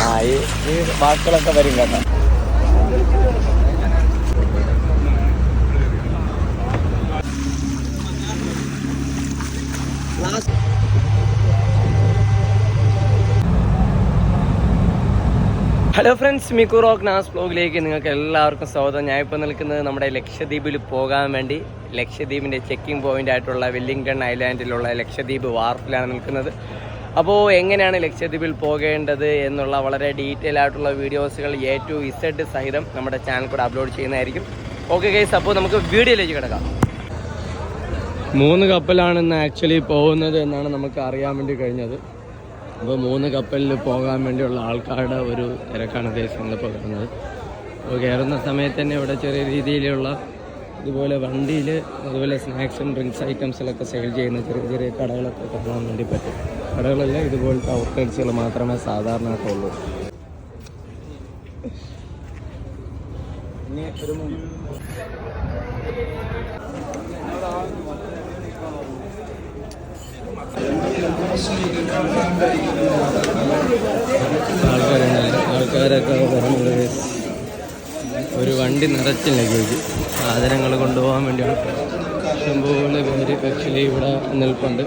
ആ ഈ വാക്കുകളൊക്കെ വരും കേട്ടോ. ഹലോ ഫ്രണ്ട്സ് മിക്കു റോക്ക് നാസ് ബ്ലോഗിലേക്ക് നിങ്ങൾക്ക് എല്ലാവർക്കും സ്വാഗതം. ഞാൻ ഇപ്പോൾ നിൽക്കുന്നത് നമ്മുടെ ലക്ഷദ്വീപിൽ പോകാൻ വേണ്ടി ലക്ഷദ്വീപിന്റെ ചെക്കിംഗ് പോയിന്റ് ആയിട്ടുള്ള വെല്ലിംഗ്ടൺ ഐലാൻഡിലുള്ള ലക്ഷദ്വീപ് വാർപ്പിലാണ് നിൽക്കുന്നത്. അപ്പോൾ എങ്ങനെയാണ് ലക്ഷദ്വീപിൽ പോകേണ്ടത് എന്നുള്ള വളരെ ഡീറ്റെയിൽ ആയിട്ടുള്ള വീഡിയോസുകൾ എ ടു ഇസഡ് സഹിതം നമ്മുടെ ചാനൽ കൂടെ അപ്ലോഡ് ചെയ്യുന്നതായിരിക്കും. ഓക്കെ ഗൈസ് അപ്പോൾ നമുക്ക് വീഡിയോയിലേക്ക് കിടക്കാം. മൂന്ന് കപ്പലാണ് ഇന്ന് ആക്ച്വലി പോകുന്നത് എന്നാണ് നമുക്ക് അറിയാൻ വേണ്ടി കഴിഞ്ഞത്. അപ്പോൾ മൂന്ന് കപ്പലിൽ പോകാൻ വേണ്ടിയുള്ള ആൾക്കാരുടെ ഒരു തിരക്കാണ് ദേശങ്ങളിപ്പോൾ കാണുന്നത് അപ്പോൾ കയറുന്ന സമയത്ത് തന്നെ ഇവിടെ ചെറിയ രീതിയിലുള്ള ഇതുപോലെ വണ്ടിയിൽ അതുപോലെ സ്നാക്സും ഡ്രിങ്ക്സ് ഐറ്റംസിലൊക്കെ സെയിൽ ചെയ്യുന്ന ചെറിയ ചെറിയ കടകളൊക്കെ കാണാൻ വേണ്ടി പറ്റും. കടകളല്ല ഇതുപോലത്തെ ഔട്ട്ലെറ്റ്സുകൾ മാത്രമേ സാധാരണയായിട്ടുള്ളൂ ആൾക്കാരൊക്കെ പറഞ്ഞത് ഒരു വണ്ടി നിറച്ച് ലഗേജ് സാധനങ്ങൾ കൊണ്ടുപോകാൻ വേണ്ടിയാണ്. ഇഷ്ടംപോലെ പേര് ആക്ച്വലി ഇവിടെ നിൽപ്പുണ്ട്.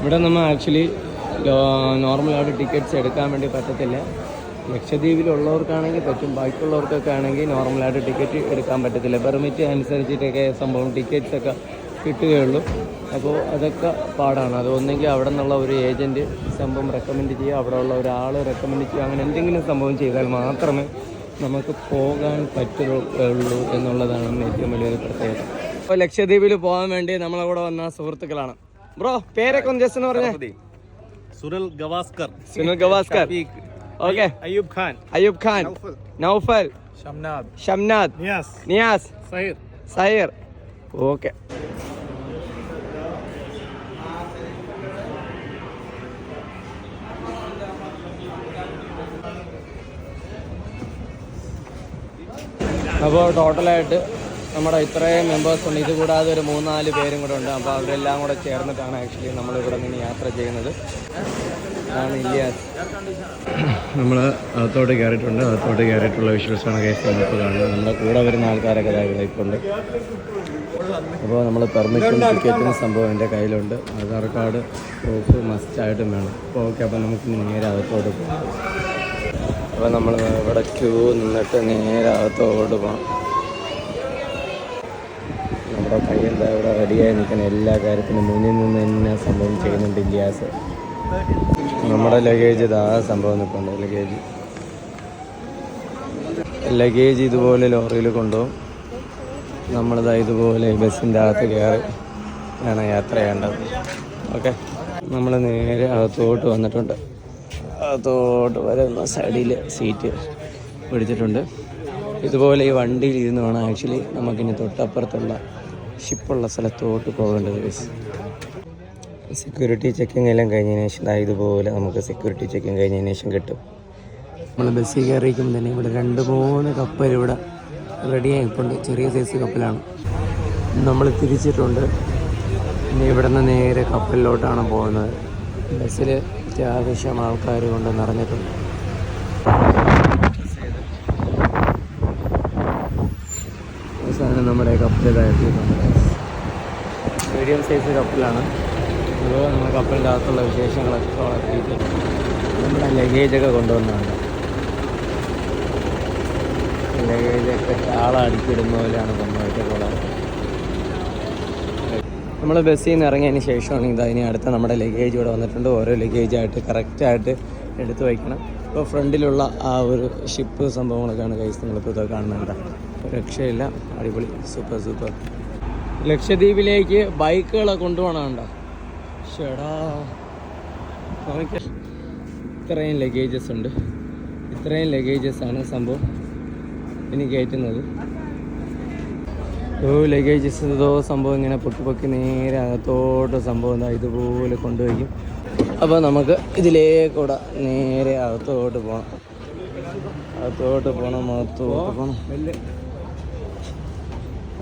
ഇവിടെ നമ്മൾ ആക്ച്വലി നോർമലായിട്ട് ടിക്കറ്റ്സ് എടുക്കാൻ വേണ്ടി പറ്റത്തില്ല. ലക്ഷദ്വീപിലുള്ളവർക്കാണെങ്കിൽ പറ്റും. ബാക്കിയുള്ളവർക്കൊക്കെ ആണെങ്കിൽ നോർമലായിട്ട് ടിക്കറ്റ് എടുക്കാൻ പറ്റത്തില്ല. പെർമിറ്റ് അനുസരിച്ചിട്ടൊക്കെ സംഭവം ടിക്കറ്റ്സ് ഒക്കെ കിട്ടുകയുള്ളൂ. അപ്പോൾ അതൊക്കെ പാടാണ്. അത് ഒന്നെങ്കിൽ അവിടെ നിന്നുള്ള ഒരു ഏജന്റ് സംഭവം റെക്കമെൻഡ് ചെയ്യുക അവിടെ ഉള്ള ഒരാൾ റെക്കമെൻഡ് ചെയ്യുക അങ്ങനെ എന്തെങ്കിലും സംഭവം ചെയ്താൽ മാത്രമേ നമുക്ക് പോകാൻ പറ്റുള്ളൂ എന്നുള്ളതാണ് ഏറ്റവും വലിയൊരു പ്രത്യേകത. അപ്പോൾ ലക്ഷദ്വീപിൽ പോകാൻ വേണ്ടി നമ്മളെ കൂടെ വന്ന സുഹൃത്തുക്കളാണ്. ബ്രോ പേരൊക്കെ ഒന്ന് ജസ്റ്റ് എന്ന് പറഞ്ഞാൽ സുനിൽ ഗവാസ്കർ. സുനിൽ ഗവാസ്കർ. ഓക്കെ. അയ്യൂബ് ഖാൻ. അയ്യൂബ് ഖാൻ. നൗഫൽ. ഷംനാദ്. ഷംനാദ്. നിയാസ്. നിയാസ്. സഹീർ സൈർ ഓക്കെ. അപ്പോൾ ടോട്ടലായിട്ട് നമ്മുടെ ഇത്രയും മെമ്പേഴ്സ് ഉണ്ട്. ഇത് കൂടാതെ ഒരു മൂന്നാൽ പേരും കൂടെ ഉണ്ട്. അപ്പോൾ അവരെല്ലാം കൂടെ ചേർന്നിട്ടാണ് ആക്ച്വലി നമ്മൾ ഇവിടെ നിന്ന് യാത്ര ചെയ്യുന്നത്. ആണ് ഇല്ലിയാസ് നമ്മൾ അകത്തോട്ട് കയറിയിട്ടുണ്ട്. അകത്തോട്ട് കയറിയിട്ടുള്ള വിഷ്വൽസാണ് കേസ് കാണുന്നത്. നമ്മുടെ കൂടെ വരുന്ന ആൾക്കാരൊക്കെ ഉണ്ട്. അപ്പോൾ നമ്മൾ പെർമിഷൻ ടിക്കറ്റിന് സംഭവം എന്റെ കയ്യിലുണ്ട്. ആധാർ കാർഡ് പ്രൂഫ് മസ്റ്റായിട്ടും വേണം. അപ്പോൾ ഓക്കെ അപ്പോൾ നമുക്ക് നേരെ അകത്തോട്ട് പോകാം. അപ്പോൾ നമ്മൾ ഇവിടെ ക്യൂ നിന്നിട്ട് നേരെ അകത്തോട്ട് പോകണം നമ്മുടെ കയ്യെന്താ ഇവിടെ റെഡിയായി നിൽക്കുന്ന എല്ലാ കാര്യത്തിനും മുന്നിൽ നിന്ന് തന്നെ സംഭവം ചെയ്യുന്നുണ്ട് ഇല്ലാസ് നമ്മുടെ ലഗേജ് ഇതാ സംഭവം നിൽപ്പുണ്ട് ലഗേജ് ലഗേജ് ഇതുപോലെ ലോറിയിൽ കൊണ്ടുപോകും. നമ്മളിതാ ഇതുപോലെ ബസ്സിന്റെ അകത്ത് കയറി ആണ് യാത്ര ചെയ്യേണ്ടത്. ഓക്കെ നമ്മൾ നേരെ അകത്തോട്ട് വന്നിട്ടുണ്ട്. അകത്തോട്ട് വരുന്ന സൈഡിൽ സീറ്റ് പിടിച്ചിട്ടുണ്ട്. ഇതുപോലെ ഈ വണ്ടിയിൽ ഇരുന്ന് വേണം ആക്ച്വലി നമുക്കിനി തൊട്ടപ്പുറത്തുള്ള ഷിപ്പുള്ള സ്ഥലത്തോട്ട് പോകേണ്ടത് ബസ് സെക്യൂരിറ്റി ചെക്കിംഗ് എല്ലാം കഴിഞ്ഞതിന് ശേഷം ഇതുപോലെ നമുക്ക് സെക്യൂരിറ്റി ചെക്കിംഗ് കഴിഞ്ഞതിന് ശേഷം കിട്ടും. നമ്മൾ ബസ്സിൽ കയറിയിരിക്കുമ്പോൾ തന്നെ ഇവിടെ രണ്ട് മൂന്ന് കപ്പൽ ഇവിടെ റെഡിയായി ചെറിയ സൈസ് കപ്പലാണ് നമ്മൾ തിരിച്ചിട്ടുണ്ട്. ഇനി ഇവിടെ നിന്ന് നേരെ കപ്പലിലോട്ടാണ് പോകുന്നത്. ബസ്സിൽ അത്യാവശ്യം ആൾക്കാർ കൊണ്ട് നിറഞ്ഞിട്ടുണ്ട്. അവസാനം നമ്മുടെ കപ്പലിതായിട്ടുണ്ട് മീഡിയം സൈസ് കപ്പലാണ്. അതുപോലെ നമ്മുടെ കപ്പലിന്റെ അകത്തുള്ള വിശേഷങ്ങളൊക്കെ വളർത്തിയിട്ട് നമ്മുടെ ലഗേജൊക്കെ കൊണ്ടുവന്നതാണ്. ലഗേജൊക്കെ ആളടിച്ചിടുന്ന പോലെയാണ് കൊണ്ടുപോയിട്ട് നമ്മൾ ബസ്സിൽ നിന്ന് ഇറങ്ങിയതിന് ശേഷമാണ് ഇത് അതിന് അടുത്ത നമ്മുടെ ലഗേജ് ഇവിടെ വന്നിട്ടുണ്ട്. ഓരോ ലഗേജായിട്ട് കറക്റ്റായിട്ട് എടുത്തു വയ്ക്കണം. ഇപ്പോൾ ഫ്രണ്ടിലുള്ള ആ ഒരു ഷിപ്പ് സംഭവങ്ങളൊക്കെയാണ് കൈസ് നിങ്ങളിപ്പോൾ ഇതൊക്കെ കാണുന്നുണ്ട് രക്ഷയില്ല. അടിപൊളി. Super super ലക്ഷദ്വീപിലേക്ക് ബൈക്കുകളെ കൊണ്ടുപോകണമുണ്ടോ ഷെടാ. നോക്കിയ ഇത്രയും ലഗേജസ് ഉണ്ട്. ഇത്രയും ലഗേജസ് ആണ് സംഭവം ഇനി കയറ്റുന്നത്. ലഗേജസ് ഇതോ സംഭവം ഇങ്ങനെ പൊക്കി പൊക്കി നേരെ അകത്തോട്ട് സംഭവം എന്താ ഇതുപോലെ കൊണ്ടുപോയി അപ്പോൾ നമുക്ക് ഇതിലേക്കൂടെ നേരെ അകത്തോട്ട് പോകണം അകത്തോട്ട് പോകണം അകത്തോട്ട് പോകണം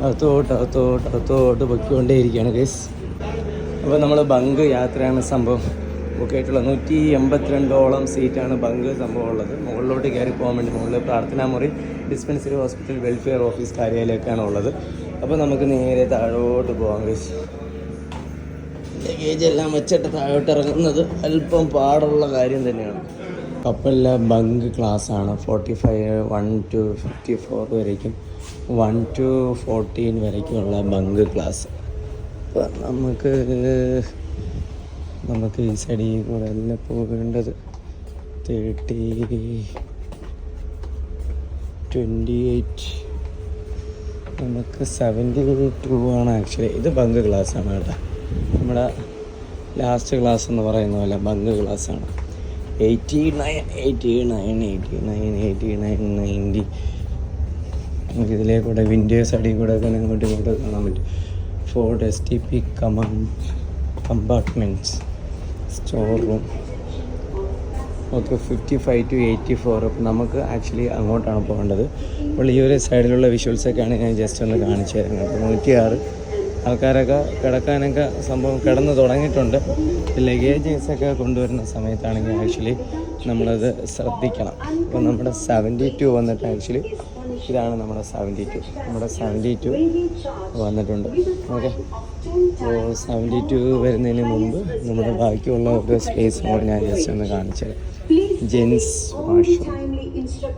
അകത്തോട്ട് അകത്തോട്ട് അകത്തോട്ട് പൊക്കിക്കൊണ്ടേയിരിക്കുകയാണ് കേസ് അപ്പോൾ നമ്മൾ ബങ്ക് യാത്രയാണ് സംഭവം. ബുക്ക് ആയിട്ടുള്ള നൂറ്റി എൺപത്തിരണ്ടോളം സീറ്റാണ് ബങ്ക് സംഭവം ഉള്ളത്. മുകളിലോട്ട് കയറി പോകാൻ വേണ്ടി മുകളിൽ പ്രാർത്ഥനാ മുറി ഡിസ്പെൻസറി ഹോസ്പിറ്റൽ വെൽഫെയർ ഓഫീസ് കാര്യാലയമൊക്കെയാണ് ഉള്ളത്. അപ്പോൾ നമുക്ക് നേരെ താഴോട്ട് പോവാം കഴിച്ചു ലഗേജ് എല്ലാം വെച്ചിട്ട് താഴോട്ട് ഇറങ്ങുന്നത് അല്പം പാടുള്ള കാര്യം തന്നെയാണ്. കപ്പലിലെ ബങ്ക് ക്ലാസ് ആണ്. Forty five one two fifty four വരയ്ക്കും വൺ ടു ഫോർട്ടീൻ വരയ്ക്കുമുള്ള ബങ്ക് ക്ലാസ് അപ്പം നമുക്ക് നമുക്ക് ഈ സൈഡിൽ കൂടെ അല്ല പോകേണ്ടത് തേർട്ടി ട്വന്റി എയ്റ്റ് നമുക്ക് സെവന്റി ടു ആണ് ആക്ച്വലി ഇത് ബങ്ക് ക്ലാസ് ആണ് കേട്ടോ. നമ്മുടെ ലാസ്റ്റ് ക്ലാസ് എന്ന് പറയുന്ന പോലെ ബങ്ക് ക്ലാസ് ആണ്. Eighty nine eighty nine eighty nine eighty nine ninety നമുക്ക് ഇതിലേ കൂടെ വിൻഡോസ് അടിയിൽ കൂടെ ഒക്കെ അങ്ങോട്ടും ഇങ്ങോട്ടും കാണാൻ പറ്റും. Ford S T P common compartments store room okay fifty five two eighty four അപ്പം നമുക്ക് ആക്ച്വലി അങ്ങോട്ടാണ് പോകേണ്ടത്. അപ്പോൾ ഈ ഒരു സൈഡിലുള്ള വിഷ്വൽസൊക്കെയാണ് ഞാൻ ജസ്റ്റ് ഒന്ന് കാണിച്ചു തരുന്നത്. അപ്പോൾ നൂറ്റിയാറ് ആൾക്കാരൊക്കെ കിടക്കാനൊക്കെ സംഭവം കിടന്ന് തുടങ്ങിയിട്ടുണ്ട്. ലഗേജസൊക്കെ കൊണ്ടുവരുന്ന സമയത്താണെങ്കിൽ ആക്ച്വലി നമ്മളത് ശ്രദ്ധിക്കണം. അപ്പോൾ നമ്മുടെ സെവന്റി ടു വന്നിട്ട് ആക്ച്വലി ഇതാണ് നമ്മുടെ സെവന്റി ടു. നമ്മുടെ സെവന്റി ടു വന്നിട്ടുണ്ട്. ഓക്കെ. അപ്പോൾ സെവന്റി ടു വരുന്നതിന് മുമ്പ് നമ്മുടെ ബാക്കിയുള്ള ഒരു സ്പേസ് കൂടെ ഞാൻ ജസ്റ്റ് ഒന്ന് കാണിച്ചു തരാം. Gents washroom.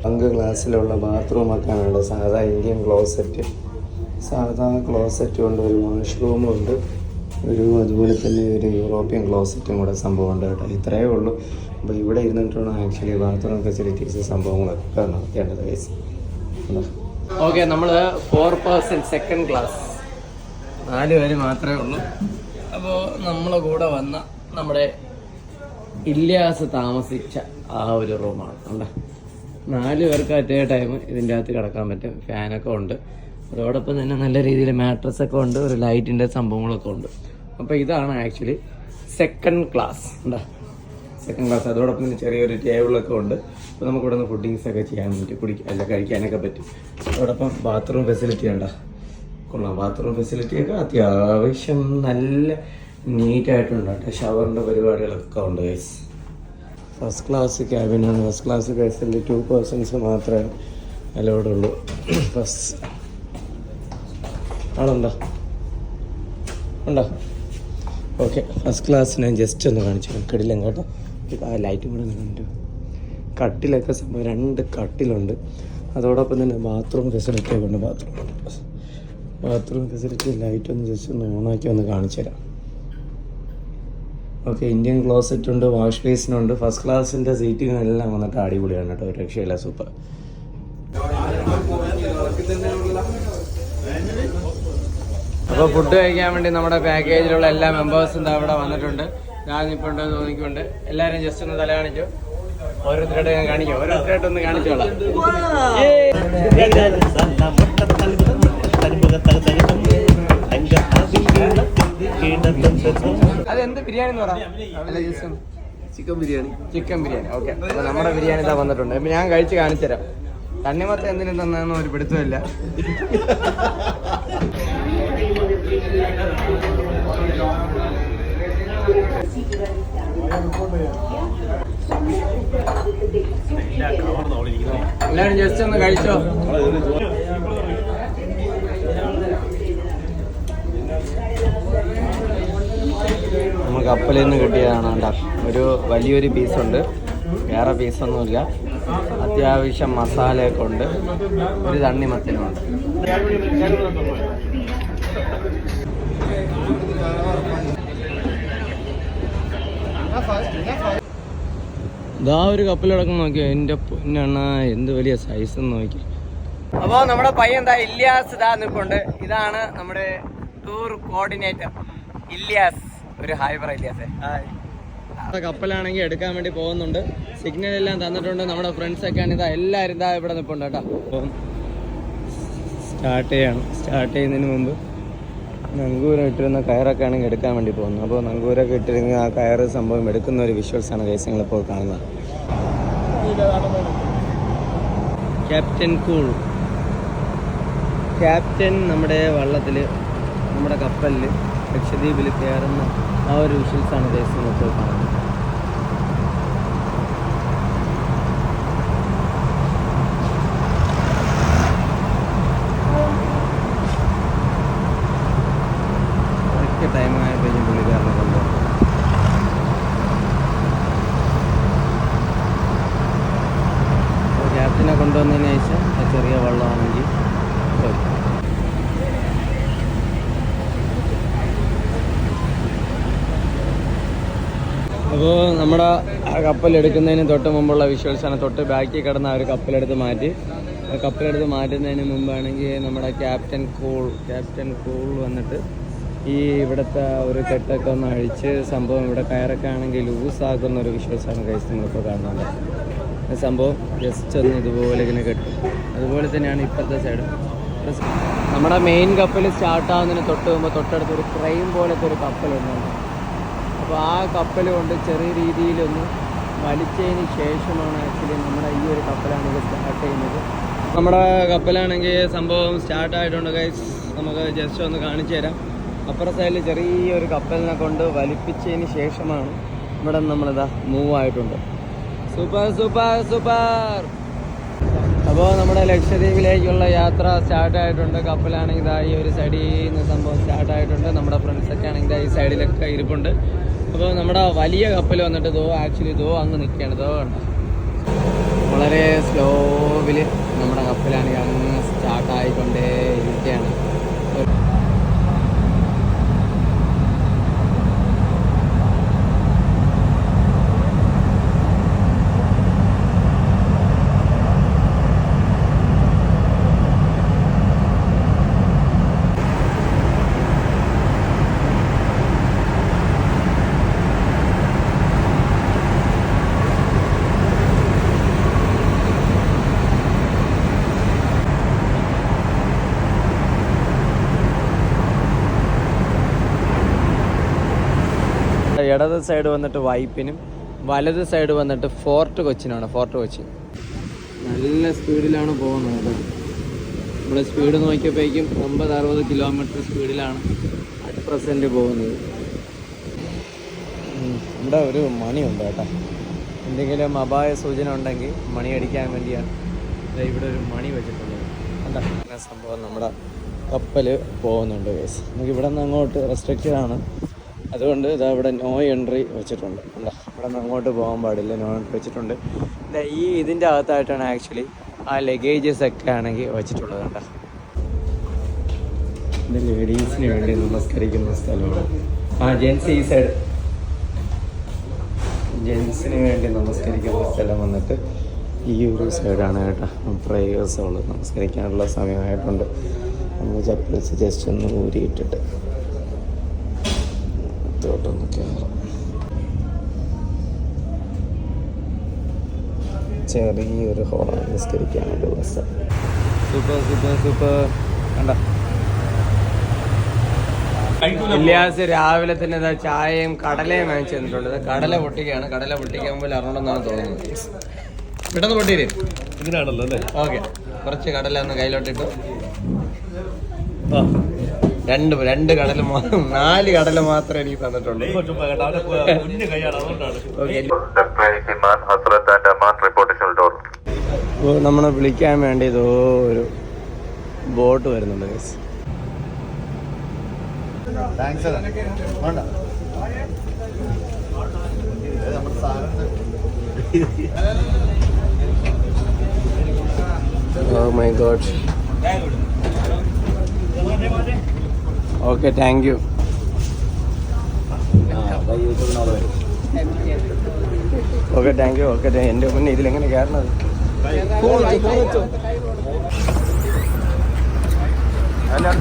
പങ്ക് ഗ്ലാസ്സിലുള്ള ബാത്റൂം ഉള്ളത് സാധാ ഇന്ത്യൻ ക്ലോസറ്റ് സാധാ ക്ലോസറ്റും ഉണ്ട് ഒരു വാഷ്റൂമും ഉണ്ട്. ഒരു അതുപോലെ തന്നെ ഒരു യൂറോപ്യൻ ക്ലോസറ്റും കൂടെ സംഭവമുണ്ട് കേട്ടോ. ഇത്രയേ ഉള്ളൂ. അപ്പോൾ ഇവിടെ ഇരുന്നിട്ടാണ് ആക്ച്വലി ബാത്റൂം ഫെസിലിറ്റീസ് സംഭവങ്ങളൊക്കെ നടത്തേണ്ടത് കേസ് ഓക്കെ നമ്മൾ ഫോർ പേഴ്സൺ സെക്കൻഡ് ക്ലാസ് നാല് പേര് മാത്രമേ ഉള്ളൂ. അപ്പോൾ നമ്മളെ കൂടെ വന്ന നമ്മുടെ ഇല്ലാസ് താമസിച്ച ആ ഒരു റൂമാണ് കണ്ട? നാല് പേർക്ക് അറ്റേ ടൈം ഇതിന്റെ അകത്ത് കിടക്കാൻ പറ്റും. ഫാനൊക്കെ ഉണ്ട്. അതോടൊപ്പം തന്നെ നല്ല രീതിയിൽ മാട്രസ് ഒക്കെ ഉണ്ട്. ഒരു ലൈറ്റിന്റെ സംഭവങ്ങളൊക്കെ ഉണ്ട്. അപ്പോൾ ഇതാണ് ആക്ച്വലി സെക്കൻഡ് ക്ലാസ് ഉണ്ടോ സെക്കൻഡ് ക്ലാസ് അതോടൊപ്പം തന്നെ ചെറിയൊരു ടേബിളൊക്കെ ഉണ്ട്. അപ്പോൾ നമുക്ക് ഇവിടെ നിന്ന് ഫുഡിങ്സ് ഒക്കെ ചെയ്യാൻ പറ്റും. കുടിക്കാൻ അല്ല കഴിക്കാനൊക്കെ പറ്റും. അതോടൊപ്പം ബാത്റൂം ഫെസിലിറ്റി ഉണ്ടോ കൊള്ളാം. ബാത്റൂം ഫെസിലിറ്റിയൊക്കെ അത്യാവശ്യം നല്ല നീറ്റായിട്ടുണ്ട് കേട്ടോ ഷവറിന്റെ പരിപാടികളൊക്കെ ഉണ്ട് ഗൈസ് ഫസ്റ്റ് ക്ലാസ് ക്യാബിനാണ്. ഫസ്റ്റ് ക്ലാസ് കേസിൽ ടു പേഴ്സൺസ് മാത്രമേ അലോഡ് ഉള്ളൂ. ഫസ്റ്റ് ആളുണ്ടോ ഉണ്ടോ? ഓക്കെ ഫസ്റ്റ് ക്ലാസ് ഞാൻ ജസ്റ്റ് ഒന്ന് കാണിച്ചു കടിലും കേട്ടോ. ആ ലൈറ്റും കൂടെ കണ്ടു കട്ടിലൊക്കെ സംഭവം രണ്ട് കട്ടിലുണ്ട്. അതോടൊപ്പം തന്നെ ബാത്റൂം ഫെസിലിറ്റി ഒക്കെ ഉണ്ട്. ബാത്റൂം ബാത്റൂം ഫെസിലിറ്റി ലൈറ്റ് ഒന്ന് ജസ്റ്റ് ഒന്ന് ഓണാക്കി ഒന്ന് കാണിച്ചു തരാം. ഓക്കെ ഇന്ത്യൻ ക്ലോസറ്റ് ഉണ്ട് വാഷ് ബേസിനുണ്ട് ഫസ്റ്റ് ക്ലാസ്സിന്റെ സീറ്റിംഗ് എല്ലാം വന്നിട്ട് അടിപൊളിയാണ് കേട്ടോ. ഒരു രക്ഷയില്ല സൂപ്പർ. അപ്പോൾ ഫുഡ് കഴിക്കാൻ വേണ്ടി നമ്മുടെ പാക്കേജിലുള്ള എല്ലാ മെമ്പേഴ്സും അവിടെ വന്നിട്ടുണ്ട്. ഞാൻ ഇപ്പോൾ ഉണ്ട് തോന്നിക്കൊണ്ട് എല്ലാവരും ജസ്റ്റ് ഒന്ന് തല കാണിച്ചു ഓരോരുത്തരായിട്ട് ഞാൻ കാണിക്കാം. ഓരോരുത്തരായിട്ട് ഒന്ന് കാണിച്ചോളാം. അതെന്ത് biryani chicken biryani. Chicken biryani okay. അപ്പൊ നമ്മുടെ ബിരിയാണി ഇതാ വന്നിട്ടുണ്ട്. അപ്പൊ ഞാൻ കഴിച്ച് കാണിച്ചു തരാം. തണ്ണിമത്ത എന്തിനും തന്നെന്ന് ഒരു പിടുത്തമില്ല. എല്ലാവരും ജസ്റ്റ് ഒന്ന് കഴിച്ചോ? നമ്മൾ കപ്പലിൽ നിന്ന് കിട്ടിയതാണ് കേട്ടോ ഒരു വലിയൊരു പീസുണ്ട്. വേറെ പീസൊന്നുമില്ല. അത്യാവശ്യം മസാലയൊക്കെ ഉണ്ട്. ഒരു തണ്ണി മത്തനുണ്ട് ഇതാ ഒരു കപ്പലടക്കം നോക്കിയോ. എന്റെ പൊന്നെണ്ണ എന്ത് വലിയ സൈസ് നോക്കി അപ്പോൾ നമ്മുടെ പയ്യൻ എന്താ ഇല്യാസ് ഇതാ നിൽപ്പുണ്ട്. ഇതാണ് നമ്മുടെ ടൂർ കോർഡിനേറ്റർ ഇല്യാസ്. ഒരു ഹായ് പറ ഇല്യാസേ. നമ്മുടെ കപ്പലാണെങ്കിൽ എടുക്കാൻ വേണ്ടി പോകുന്നുണ്ട്. സിഗ്നൽ എല്ലാം തന്നിട്ടുണ്ട്. നമ്മുടെ ഫ്രണ്ട്സ് ഒക്കെ ഇതാ എല്ലാവരും ഇതാ ഇവിടെ നിൽപ്പുണ്ട് കേട്ടോ. അപ്പം സ്റ്റാർട്ട് ചെയ്യണം. സ്റ്റാർട്ട് ചെയ്യുന്നതിന് മുമ്പ് നങ്കൂരം ഇട്ടിരുന്ന കയറൊക്കെ ആണെങ്കിൽ എടുക്കാൻ വേണ്ടി പോകുന്നു. അപ്പോൾ നങ്കൂരൊക്കെ ഇട്ടിരുന്ന ആ കയറ് സംഭവം എടുക്കുന്ന ഒരു വിഷ്വൽസ് കേസ് നിങ്ങളിപ്പോൾ കാണുന്നത്. ക്യാപ്റ്റൻ കൂൾ ക്യാപ്റ്റൻ നമ്മുടെ വള്ളത്തിൽ നമ്മുടെ കപ്പലിൽ ലക്ഷദ്വീപിൽ കയറുന്ന ആ ഒരു വിഷ്വൽസാണ് ഗൈസ് നമുക്ക് കാണുന്നത് കറക്റ്റ് ടൈം ആയപ്പോഴേക്കും പുള്ളിക്കാരനെ കൊണ്ടുവന്നു അപ്പോൾ ക്യാപ്റ്റനെ കൊണ്ടുവന്നതിന് ശേഷം ആ ചെറിയ വള്ളമാണെങ്കിൽ പോയി അപ്പോൾ നമ്മുടെ ആ കപ്പലെടുക്കുന്നതിന് തൊട്ട് മുമ്പുള്ള വിഷ്വൽസാണ് തൊട്ട് ബാക്കിൽ കിടന്ന ആ ഒരു കപ്പലെടുത്ത് മാറ്റി. കപ്പലെടുത്ത് മാറ്റുന്നതിന് മുമ്പാണെങ്കിൽ നമ്മുടെ ക്യാപ്റ്റൻ കൂൾ ക്യാപ്റ്റൻ കൂൾ വന്നിട്ട് ഈ ഇവിടുത്തെ ഒരു കെട്ടൊക്കെ ഒന്ന് അഴിച്ച് സംഭവം ഇവിടെ കയറൊക്കെ ആണെങ്കിൽ ലൂസാക്കുന്ന ഒരു വിഷ്വൽസാണ് കഴിച്ച് നിങ്ങളിപ്പോൾ കാണുന്നത്. സംഭവം ജസ്റ്റ് ഒന്ന് ഇതുപോലെ ഇങ്ങനെ കെട്ടും. അതുപോലെ തന്നെയാണ് ഇപ്പോഴത്തെ സൈഡ് നമ്മുടെ മെയിൻ കപ്പൽ സ്റ്റാർട്ടാവുന്നതിന് തൊട്ട് മുമ്പ് തൊട്ടടുത്ത് ഒരു ക്രൈം പോലത്തെ ഒരു കപ്പലുണ്ട്. അപ്പോൾ ആ കപ്പൽ കൊണ്ട് ചെറിയ രീതിയിലൊന്ന് വലിച്ചതിന് ശേഷമാണ് ആക്ച്വലി നമ്മുടെ ഈ ഒരു കപ്പലാണ് ഇത് സ്റ്റാർട്ട് ചെയ്യുന്നത്. നമ്മുടെ കപ്പലാണെങ്കിൽ സംഭവം സ്റ്റാർട്ട് ആയിട്ടുണ്ട് ഗൈസ് നമുക്ക് ജസ്റ്റ് ഒന്ന് കാണിച്ചു തരാം. അപ്പുറ സൈഡിൽ ചെറിയൊരു കപ്പലിനെ കൊണ്ട് വലിപ്പിച്ചതിന് ശേഷമാണ് ഇവിടെ നമ്മളിതാ മൂവ് ആയിട്ടുണ്ട്. സൂപ്പർ സൂപ്പർ സൂപ്പർ അപ്പോൾ നമ്മുടെ ലക്ഷദ്വീപിലേക്കുള്ള യാത്ര സ്റ്റാർട്ട് ആയിട്ടുണ്ട്. കപ്പലാണെങ്കിൽ ഇതാ ഈ ഒരു സൈഡിൽ നിന്ന് സംഭവം സ്റ്റാർട്ട് ആയിട്ടുണ്ട്. നമ്മുടെ ഫ്രണ്ട്സൊക്കെ ആണെങ്കിൽ ഈ സൈഡിലൊക്കെ ഇരിപ്പുണ്ട്. അപ്പോൾ നമ്മുടെ വലിയ കപ്പൽ വന്നിട്ട് ദോ ആക്ച്വലി ദോ അങ്ങ് നിൽക്കുകയാണ് ദോ കണ്ടോ? വളരെ സ്ലോവിൽ നമ്മുടെ കപ്പലാണ് അങ്ങ് സ്റ്റാർട്ടായിക്കൊണ്ടേ ഇരിക്കുകയാണ് ഇടത് സൈഡ് വന്നിട്ട് വൈപ്പിനും വലത് സൈഡ് വന്നിട്ട് ഫോർട്ട് കൊച്ചിനാണ് ഫോർട്ട് കൊച്ചി. നല്ല സ്പീഡിലാണ് പോകുന്നത് കേട്ടോ. നമ്മൾ സ്പീഡ് നോക്കിയപ്പോഴേക്കും അമ്പത് അറുപത് കിലോമീറ്റർ സ്പീഡിലാണ് അറ്റ് പ്രസന്റ് പോകുന്നത്. ഇവിടെ ഒരു മണിയുണ്ട് കേട്ടോ. എന്തെങ്കിലും അപായ സൂചന ഉണ്ടെങ്കിൽ മണി അടിക്കാൻ വേണ്ടിയാണ് ഇവിടെ ഒരു മണി വെച്ചിട്ടുണ്ട്. ഇങ്ങനെ സംഭവം നമ്മുടെ കപ്പൽ പോകുന്നുണ്ട് കേസ് നമുക്ക് ഇവിടെ നിന്ന് അങ്ങോട്ട് റെസ്ട്രിക്റ്റഡ് ആണ് അതുകൊണ്ട് ഇതാ ഇവിടെ നോ എൻട്രി വെച്ചിട്ടുണ്ട്. ഇവിടെ നിന്ന് അങ്ങോട്ട് പോകാൻ പാടില്ല നോ എൻട്രി വെച്ചിട്ടുണ്ട്. ഈ ഇതിന്റെ അകത്തായിട്ടാണ് ആക്ച്വലി ആ ലഗേജസ് ഒക്കെ ആണെങ്കിൽ വെച്ചിട്ടുള്ളത് കണ്ടോ? ലേഡീസിന് വേണ്ടി നമസ്കരിക്കുന്ന സ്ഥലമാണ്. ആ ജെൻസ് ഈ സൈഡ് ജെൻസിന് വേണ്ടി നമസ്കരിക്കുന്ന സ്ഥലം വന്നിട്ട് ഈ ഒരു സൈഡാണ് കേട്ടോ. പ്രേയേഴ്സ് നമസ്കരിക്കാനുള്ള സമയമായിട്ടുണ്ട്. നമ്മൾ ചപ്പിളിച്ച് ജസ്റ്റ് ഒന്ന് ഊരിയിട്ടിട്ട്. തോട്ടൊന്ന് കയറാം ചെറിയൊരു ഹോളാണ് നിസ്കരിക്കാനുള്ള ബസ് സൂപ്പർ സൂപ്പർ സൂപ്പർ കണ്ട. ഇല്ലാസ് രാവിലെ തന്നെ ഇതാ ചായയും കടലയും വാങ്ങിച്ചു തന്നിട്ടുണ്ട്. കടല പൊട്ടിക്കാണ് കടല പൊട്ടിക്കുമ്പോൾ അറിയണമെന്നാണ് തോന്നുന്നത്. പെട്ടെന്ന് പൊട്ടിയില്ലേ? ഇതിനാണല്ലോ അല്ലേ? ഓക്കെ. കുറച്ച് കടല ഒന്ന് കയ്യിലോട്ടിട്ടു. ആ. രണ്ട് രണ്ട് കടല മാ- നാല് കടല മാത്രമേ എനിക്ക് തന്നിട്ടുള്ളൂ നമ്മളെ വിളിക്കാൻ വേണ്ടി ഇതോ ഒരു ബോട്ട് വരുന്നുണ്ട് guys. Oh my god. Okay thank you okay thank you okay എന്റെ മുന്നേ ഇതിലെങ്ങനെ കയറണത്? ഹലോ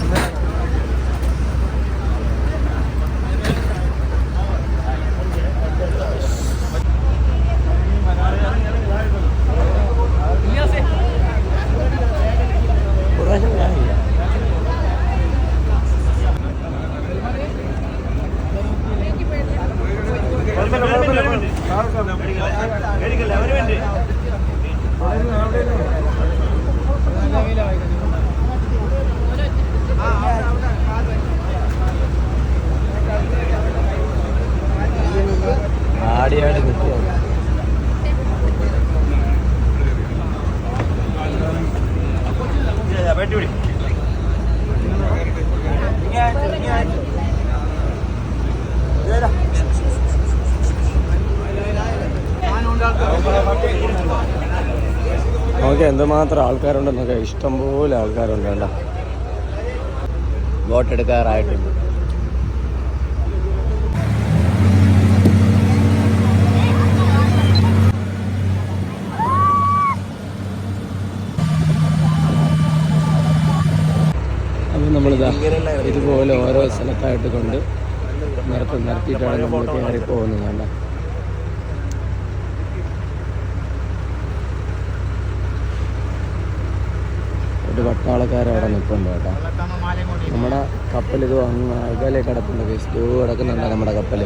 ആടിയാടി നിൽക്കുക വെട്ടിപിടി ഇങ്ങനെ ഇങ്ങനെ നോക്കി എന്തുമാത്രം ആൾക്കാരുണ്ടെന്നൊക്കെ ഇഷ്ടംപോലെ ആൾക്കാരുണ്ട് കേട്ടോ. വോട്ട് എടുക്കാറായിട്ടുണ്ട്. അപ്പം നമ്മളിതാ ഇതുപോലെ ഓരോ സ്ഥലത്തായിട്ട് കൊണ്ട് നിർത്തി നിർത്തിയിട്ടാണ് നമ്മൾ കയറി പോകുന്നത് കണ്ട ഒരു പട്ടാളക്കാരവിടെ നിൽപ്പുണ്ട് കേട്ടോ. നമ്മുടെ കപ്പൽ ഇത് അകലെ കിടപ്പുണ്ട് കേസ് കിടക്കുന്നുണ്ട് നമ്മുടെ കപ്പൽ